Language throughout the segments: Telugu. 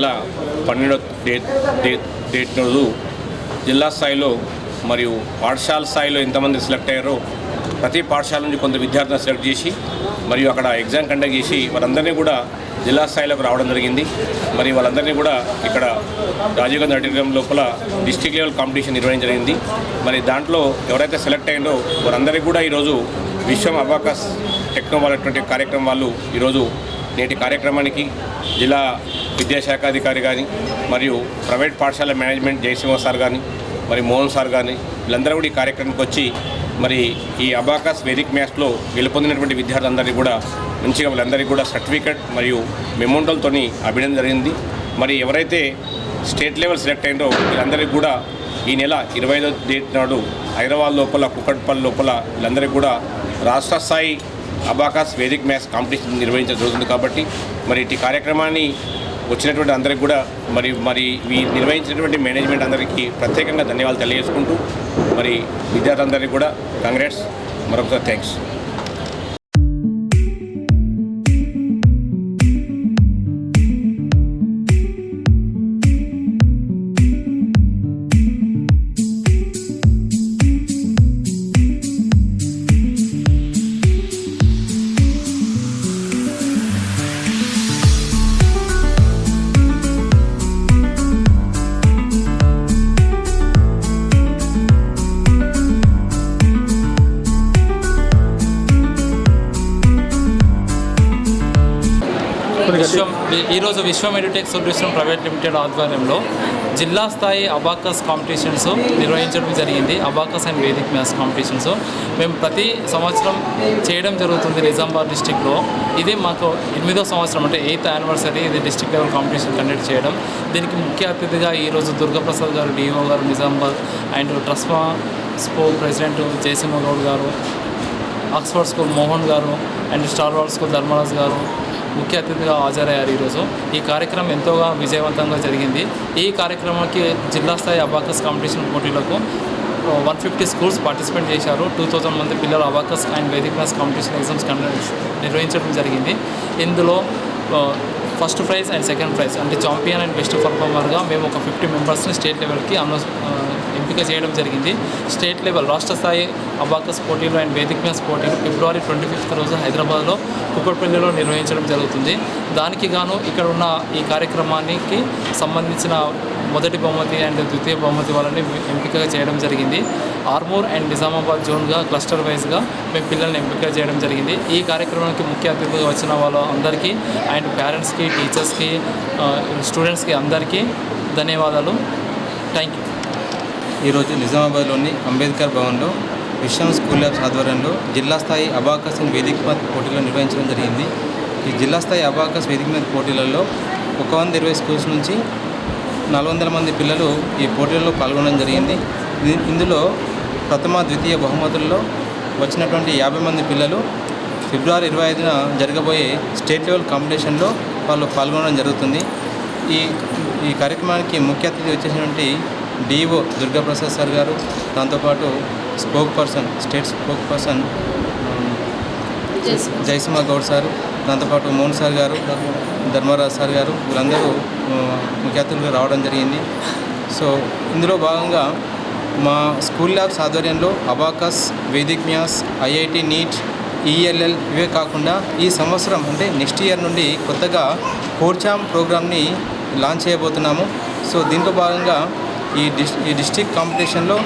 నెల పన్నెండో డేట్ డేట్ డేట్ రోజు జిల్లా స్థాయిలో మరియు పాఠశాల స్థాయిలో ఎంతమంది సెలెక్ట్ అయ్యారో ప్రతి పాఠశాల నుంచి కొంత విద్యార్థులను సెలెక్ట్ చేసి మరియు అక్కడ ఎగ్జామ్ కండక్ట్ చేసి వారందరినీ కూడా జిల్లా స్థాయిలోకి రావడం జరిగింది. మరి వాళ్ళందరినీ కూడా ఇక్కడ రాజీవ్ గాంధీ ఆడిటోరియం లోపల డిస్టిక్ లెవెల్ కాంపిటీషన్ నిర్వహించడం జరిగింది. మరి దాంట్లో ఎవరైతే సెలెక్ట్ అయ్యిందో వారందరికీ కూడా ఈరోజు విశ్వం అబాకస్ టెక్నో వాళ్ళటువంటి కార్యక్రమం వాళ్ళు ఈరోజు నేటి కార్యక్రమానికి జిల్లా విద్యాశాఖ అధికారి కానీ మరియు ప్రైవేట్ పాఠశాల మేనేజ్మెంట్ జయసింహ సార్ కానీ మరి మోహన్ సార్ కానీ వీళ్ళందరూ కూడా ఈ కార్యక్రమానికి వచ్చి మరి ఈ అబాకాస్ వేదిక్ మ్యాచ్లో గెలుపొందినటువంటి విద్యార్థులందరినీ కూడా మంచిగా వీళ్ళందరికీ కూడా సర్టిఫికెట్ మరియు మెమోంటల్తో అభినందన జరిగింది. మరి ఎవరైతే స్టేట్ లెవెల్ సెలెక్ట్ అయిందో వీళ్ళందరికీ కూడా ఈ నెల ఇరవై ఐదో తేదీ నాడు హైదరాబాద్ లోపల కుక్కట్పల్లి లోపల వీళ్ళందరికీ కూడా రాష్ట్ర స్థాయి అబాకాస్ వేదిక్ మ్యాథ్స్ కాంపిటీషన్ నిర్వహించడం జరుగుతుంది కాబట్టి మరి ఇటు కార్యక్రమాన్ని వచ్చినటువంటి అందరికి కూడా మరి మరి ఈ నిర్వహించినటువంటి మేనేజ్మెంట్ అందరికీ ప్రత్యేకంగా ధన్యవాదాలు తెలియజేసుకుంటూ మరి విద్యార్థులందరికీ కూడా కంగ్రాట్స్ మరొకసారి థ్యాంక్స్ ఈరోజు Vishwam edutech solution private limited ఆధ్వర్యంలో జిల్లా స్థాయి అబాకస్ కాంపిటీషన్స్ నిర్వహించడం జరిగింది. Abacus and Vedic maths competitions. మేము ప్రతి సంవత్సరం చేయడం జరుగుతుంది నిజామాబాద్ డిస్టిక్లో. ఇది మాకు ఎనిమిదో సంవత్సరం అంటే ఎయిత్ యానివర్సరీ ఇది డిస్టిక్ లెవెల్ కాంపిటీషన్ కండక్ట్ చేయడం. దీనికి ముఖ్య అతిథిగా ఈరోజు Durgaprasad garu DO garu Nizamabad and TRUSMA స్పో president Jayasimha Goud garu Oxford school Mohan garu and star ward school Dharmaraj garu ముఖ్య అతిథిగా హాజరయ్యారు ఈరోజు. ఈ కార్యక్రమం ఎంతోగా విజయవంతంగా జరిగింది. ఈ కార్యక్రమానికి జిల్లా స్థాయి అబాకస్ కాంపిటీషన్ పోటీలకు వన్ ఫిఫ్టీ స్కూల్స్ పార్టిసిపేట్ చేశారు. టూ థౌజండ్ మంది పిల్లలు abacus and Vedic class competition exams conduct నిర్వహించడం జరిగింది. ఇందులో first prize and second prize అంటే చాంపియన్ అండ్ బెస్ట్ పర్ఫార్మర్గా మేము ఒక ఫిఫ్టీ మెంబర్స్ని స్టేట్ లెవెల్కి అనౌన్స్ ఎంపిక చేయడం జరిగింది. స్టేట్ లెవెల్ రాష్ట్ర స్థాయి అబాకస్ పోటీలు అండ్ వేదిక మ్యాథ్స్ పోటీలు ఫిబ్రవరి ట్వంటీ ఫిఫ్త్ రోజు హైదరాబాద్లో కుక్కట్పల్లిలో నిర్వహించడం జరుగుతుంది. దానికి గాను ఇక్కడ ఉన్న ఈ కార్యక్రమానికి సంబంధించిన మొదటి బహుమతి అండ్ ద్వితీయ బహుమతి వాళ్ళని ఎంపిక చేయడం జరిగింది. ఆర్మూర్ అండ్ నిజామాబాద్ జోన్గా క్లస్టర్ వైజ్గా మేము పిల్లల్ని ఎంపిక చేయడం జరిగింది. ఈ కార్యక్రమానికి ముఖ్య అతిథులుగా వచ్చిన వాళ్ళ అందరికీ అండ్ పేరెంట్స్కి టీచర్స్కి స్టూడెంట్స్కి అందరికీ ధన్యవాదాలు. Thank you. ఈరోజు నిజామాబాద్లోని అంబేద్కర్ భవన్లో విశ్వం స్కూల్ ల్యాబ్స్ ఆధ్వర్యంలో జిల్లా స్థాయి అబాకస్ అండ్ వేదిక పోటీలు నిర్వహించడం జరిగింది. ఈ జిల్లా స్థాయి అబాకస్ వేదిక మీద పోటీలలో ఒక వంద ఇరవై స్కూల్స్ నుంచి నాలుగు వందల మంది పిల్లలు ఈ పోటీలలో పాల్గొనడం జరిగింది. ఇందులో ప్రథమ ద్వితీయ బహుమతుల్లో వచ్చినటువంటి యాభై మంది పిల్లలు ఫిబ్రవరి ఇరవై ఐదున జరగబోయే స్టేట్ లెవెల్ కాంపిటీషన్లో వాళ్ళు పాల్గొనడం జరుగుతుంది. ఈ ఈ కార్యక్రమానికి ముఖ్య అతిథి వచ్చేసినటువంటి డిఓ దుర్గాప్రసాద్ సార్ గారు దాంతోపాటు spoke person state spoke person Jayasimha Goud sir దాంతోపాటు మోహన్ సార్ గారు ధర్మరాజ్ సార్ గారు వీళ్ళందరూ ముఖ్య అతిథులుగా రావడం జరిగింది. సో ఇందులో భాగంగా మా స్కూల్ ల్యాబ్స్ ఆధ్వర్యంలో abacus Vedic maths IIT NEET ELL ఇవే కాకుండా ఈ సంవత్సరం అంటే నెక్స్ట్ ఇయర్ నుండి కొత్తగా కోర్చామ్ ప్రోగ్రామ్ని లాంచ్ చేయబోతున్నాము. సో దీంట్లో భాగంగా ఈ డిస్ ఈ డిస్టిక్ కాంపిటీషన్లో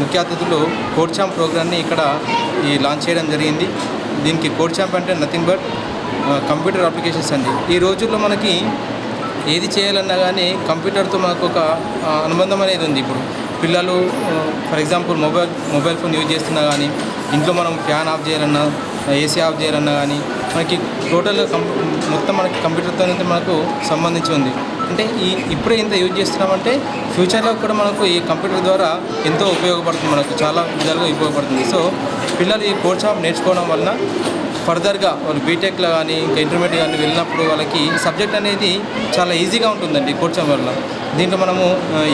ముఖ్య అతిథులు కోర్చామ్ ప్రోగ్రామ్ని ఇక్కడ ఈ లాంచ్ చేయడం జరిగింది. దీనికి కోర్చాంప్ అంటే నథింగ్ బట్ కంప్యూటర్ అప్లికేషన్స్ అండి. ఈ రోజుల్లో మనకి ఏది చేయాలన్నా కానీ కంప్యూటర్తో మనకు ఒక అనుబంధం అనేది ఉంది ఇప్పుడు. పిల్లలు for example mobile mobile phone use చేస్తున్నా కానీ ఇంట్లో మనం ఫ్యాన్ ఆఫ్ చేయాలన్నా ఏసీ ఆఫ్ చేయాలన్నా కానీ మనకి టోటల్ కం మొత్తం మనకి కంప్యూటర్తో మనకు సంబంధించి ఉంది. అంటే ఈ ఇప్పుడే ఇంత యూజ్ చేస్తున్నామంటే ఫ్యూచర్లో కూడా మనకు ఈ కంప్యూటర్ ద్వారా ఎంతో ఉపయోగపడుతుంది మనకు. చాలా విధాలుగా ఉపయోగపడుతుంది. సో పిల్లలు ఈ కోర్స్ ఆఫ్ నేర్చుకోవడం వలన ఫర్దర్గా వాళ్ళు బీటెక్లో కానీ ఇంకా ఇంటర్మీడియట్ కానీ వెళ్ళినప్పుడు వాళ్ళకి సబ్జెక్ట్ అనేది చాలా ఈజీగా ఉంటుందండి కోర్చం వల్ల దీంట్లో మనము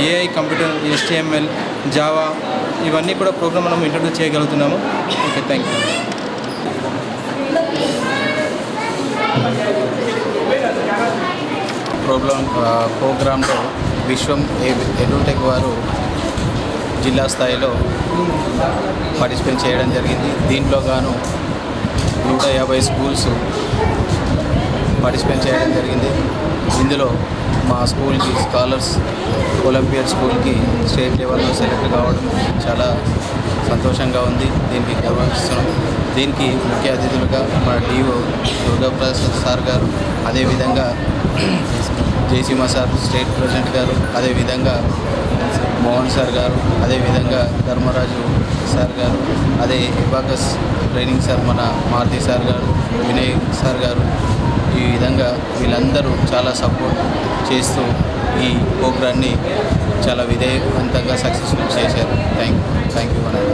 ఏఐ కంప్యూటర్ ఎస్టిఎంఎల్ జావా ఇవన్నీ కూడా ప్రోగ్రామ్ మనం introduce చేయగలుగుతున్నాము. Okay thank you. Programme ప్రోగ్రాంలో విశ్వం ఏ- వారు జిల్లా స్థాయిలో పార్టిసిపేట్ చేయడం జరిగింది. దీంట్లో గాను నూట యాభై స్కూల్స్ పార్టిసిపేట్ చేయడం జరిగింది. ఇందులో మా స్కూల్కి స్కాలర్స్ ఒలింపియడ్ స్కూల్కి స్టేట్ లెవెల్లో సెలెక్ట్ కావడం చాలా సంతోషంగా ఉంది. దీనికి గౌరవిస్తున్నాం దీనికి ముఖ్య అతిథులుగా మా డిఓ దుర్గాప్రసాద్ సార్ గారు అదేవిధంగా జయసీమ సార్ స్టేట్ ప్రెసిడెంట్ గారు అదేవిధంగా మోహన్ సార్ గారు అదేవిధంగా ధర్మరాజు సార్ గారు అదే ఇబాకస్ ట్రైనింగ్ సార్ మన మారుతి సార్ గారు వినయ్ సార్ గారు ఈ విధంగా వీళ్ళందరూ చాలా సపోర్ట్ చేస్తూ ఈ ప్రోగ్రాన్ని చాలా విజయవంతంగా సక్సెస్ఫుల్ చేశారు. థ్యాంక్ థ్యాంక్ యూ అన్నారు